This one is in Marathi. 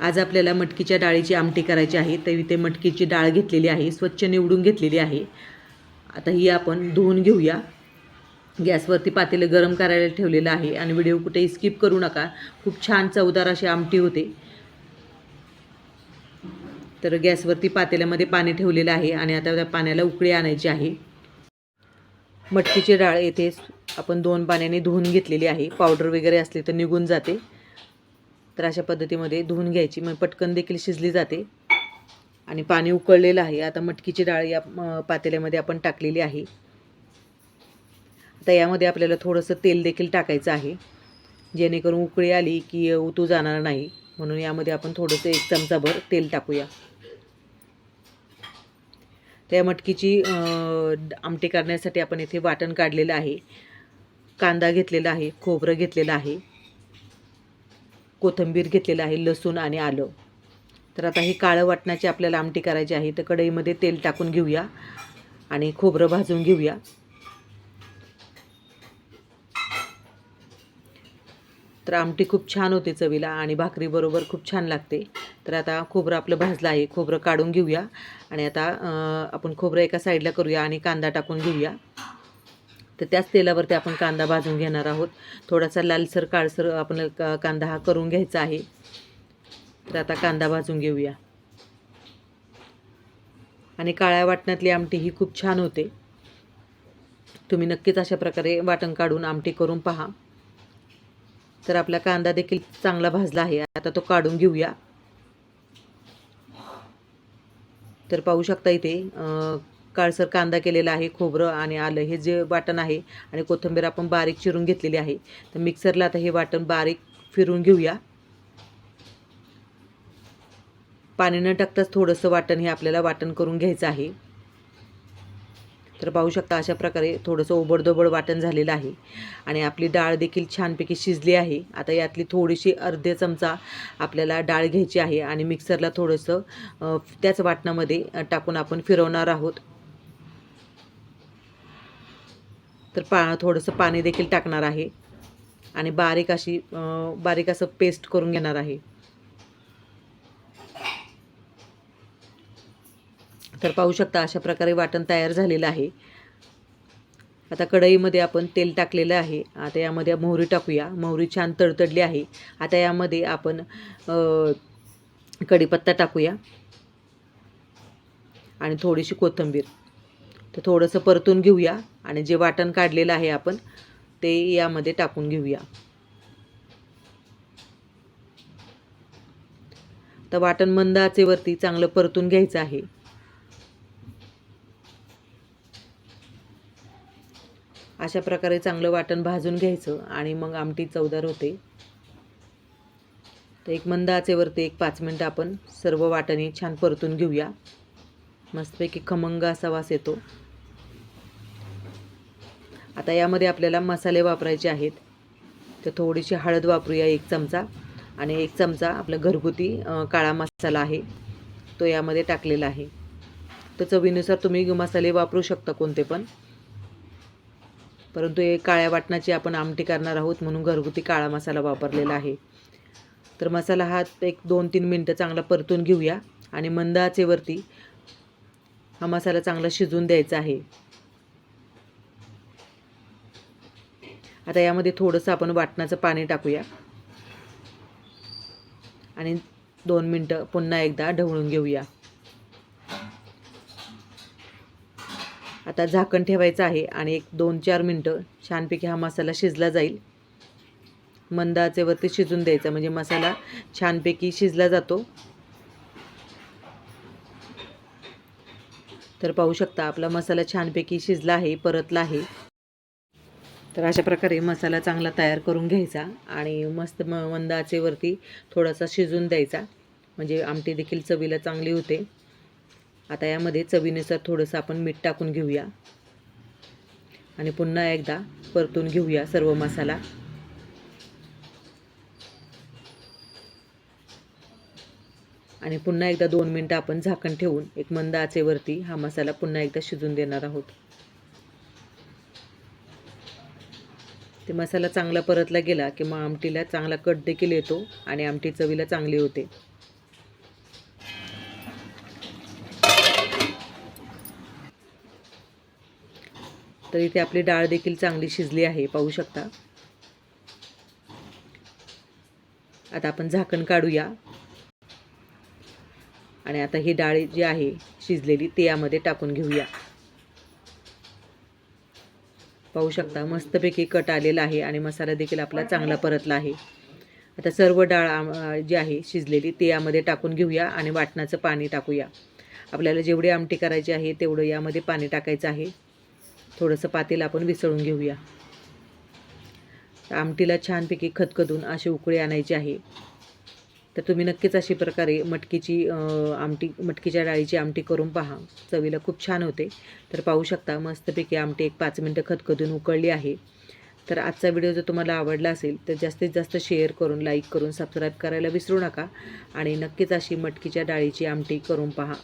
आज आपल्याला मटकीच्या डाळीची आमटी करायची आहे. तर इथे मटकीची डाळ घेतलेली आहे. स्वच्छ निवडून घेतलेली आहे. आता ही आपण धुवून घेऊया. गॅसवरती पातेलं गरम करायला ठेवलेलं आहे. आणि व्हिडिओ कुठेही स्किप करू नका. खूप छान चवदार अशी आमटी होते. तर गॅसवरती पातेल्यामध्ये पाणी ठेवलेलं आहे. आणि आता त्या पाण्याला उकळी आणायची आहे. मटकीची डाळ येथे आपण दोन पाण्याने धुवून घेतलेली आहे. पावडर वगैरे असली तर निघून जाते. तर अशा पद्धतीमध्ये धुवून घ्यायची. मग पटकन देखील शिजली जाते. आणि पाणी उकळलेलं आहे. आता मटकीची डाळ या पातेल्यामध्ये आपण टाकलेली आहे. आता यामध्ये आपल्याला थोडंसं तेल देखील टाकायचं आहे. जेणेकरून उकळी आली की उतू जाणार नाही. म्हणून यामध्ये आपण थोडंसं एक चमचाभर तेल टाकूया. त्या मटकीची आमटी करण्यासाठी आपण इथे वाटण काढलेलं आहे. कांदा घेतलेला आहे. खोबरं घेतलेलं आहे. कोथिंबीर घेतलेलं आहे लसूण आणि आलं. तर आता ही काळं वाटणाची आपल्याला आमटी करायची आहे तर कढईमध्ये तेल टाकून घेऊया आणि खोबरं भाजून घेऊया. तर आमटी खूप छान होते चवीला आणि भाकरीबरोबर खूप छान लागते. तर आता खोबरं आपलं भाजलं आहे खोबरं काढून घेऊया आणि आता आपण खोबरं एका साईडला करूया आणि कांदा टाकून घेऊया. तर त्याच तेलावरती आपण कांदा भाजून घेणार आहोत. थोडासा लालसर काळसर आपण का- कांदा हा करून घ्यायचा आहे. तर आता कांदा भाजून घेऊया. आणि काळ्या वाटणातली आमटी ही खूप छान होते. तुम्ही नक्कीच अशा प्रकारे वाटण काढून आमटी करून पहा. तर आपला कांदा देखील चांगला भाजला आहे. आता तो काढून घेऊया. तर पाहू शकता इथे काळसर कांदा केलेला आहे खोबरं आणि आलं हे जे वाटण आहे आणि कोथिंबीर आपण बारीक चिरून घेतलेली आहे. तर मिक्सरला आता हे वाटण बारीक फिरून घेऊया. पाणी न टाकताच थोडंसं वाटण हे आपल्याला वाटण करून घ्यायचं आहे. तर पाहू शकता अशा प्रकारे थोडंसं ओबडधोबड वाटण झालेलं आहे. आणि आपली डाळ देखील छानपैकी शिजली आहे. आता यातली थोडीशी अर्धे चमचा आपल्याला डाळ घ्यायची आहे आणि मिक्सरला थोडंसं त्याच वाटणामध्ये टाकून आपण फिरवणार आहोत. तर पा थोडंसं पाणी देखील टाकणार आहे. आणि बारीक अशी बारीक असं पेस्ट करून घेणार आहे. तर पाहू शकता अशा प्रकारे वाटण तयार झालेलं आहे. आता कढईमध्ये आपण तेल टाकलेलं आहे. आता यामध्ये मोहरी टाकूया. मोहरी छान तडतडली आहे. आता यामध्ये आपण कढीपत्ता टाकूया. आणि थोडीशी कोथिंबीर. तर थोडंसं परतून घेऊया आणि जे वाटण काढलेलं आहे आपण ते यामध्ये टाकून घेऊया. तर वाटण मंद आचेवरती चांगलं परतून घ्यायचं आहे. अशा प्रकारे चांगलं वाटण भाजून घ्यायचं आणि मग आमटी चवदार होते. तर एक मंद आचेवरती एक पाच मिनटं आपण सर्व वाटणे छान परतून घेऊया. मस्तपैकी खमंग असा वास येतो. आता यामध्ये आपल्याला मसाले वापरायचे आहेत. तर थोडीशी हळद वापरूया एक चमचा आणि एक चमचा आपला घरगुती काळा मसाला आहे. तो यामध्ये टाकलेला आहे. तर चवीनुसार तुम्ही मसाले वापरू शकता कोणते पण. परंतु हे काळ्या वाटणाची आपण आमटी करणार आहोत म्हणून घरगुती काळा मसाला वापरलेला आहे. तर मसाला हा एक दोन तीन मिनटं चांगला परतून घेऊया आणि मंद आचेवरती हा मसाला चांगला शिजून द्यायचा आहे. आता यामध्ये थोडंसं आपण वाटणाचं पाणी टाकूया. आणि दोन मिनटं पुन्हा एकदा ढवळून घेऊया. आता झाकण ठेवायचं आहे आणि एक दोन चार मिनटं छानपैकी हा मसाला शिजला जाईल. मंद आचेवरती शिजून द्यायचा म्हणजे मसाला छानपैकी शिजला जातो. तर पाहू शकता आपला मसाला छानपैकी शिजला आहे परतला आहे. तर अशा प्रकारे मसाला चांगला तयार करून घ्यायचा आणि मस्त म मंद आचेवरती थोडासा शिजून द्यायचा. म्हणजे आमटी देखील चवीला चांगली होते. आता यामध्ये चवीनुसार थोडंसं आपण मीठ टाकून घेऊया. आणि पुन्हा एकदा परतून घेऊया सर्व मसाला. आणि पुन्हा एकदा दोन मिनटं आपण झाकण ठेवून एक मंद आचेवरती हा मसाला पुन्हा एकदा शिजून देणार आहोत. ते मसाला चांगला परतला गेला की मग आमटीला चांगला कट देखील येतो आणि आमटी चवीला चांगली होते. तर इथे आपली डाळ देखील चांगली शिजली आहे पाहू शकता. आता आपण झाकण काढूया. आणि आता ही डाळ जी आहे शिजलेली ते यामध्ये टाकून घेऊया. पाहू शकता मस्तपैकी कट आलेला आहे आणि मसाला देखील आपला चांगला परतला आहे. आता सर्व डाळ जी आहे शिजलेली ते यामध्ये टाकून घेऊया आणि वाटणाचं पाणी टाकूया. आपल्याला जेवढी आमटी करायची आहे तेवढं यामध्ये पाणी टाकायचं आहे. थोडंसं पातेलं आपण विसळून घेऊया. आमटीला छानपैकी खतखतून अशी उकळी आणायची आहे. तर तुम्ही नक्कीच अशी प्रकारे मटकीची आमटी मटकीच्या डाळीची आमटी करून पहा. चवीला खूप छान होते. तर पाहू शकता मस्तपैकी आमटी एक पाच मिनटं खतखतून उकळली आहे. तर आजचा व्हिडिओ जर तुम्हाला आवडला असेल तर जास्तीत जास्त शेअर करून लाईक करून सबस्क्राईब करायला विसरू नका. आणि नक्कीच अशी मटकीच्या डाळीची आमटी करून पहा.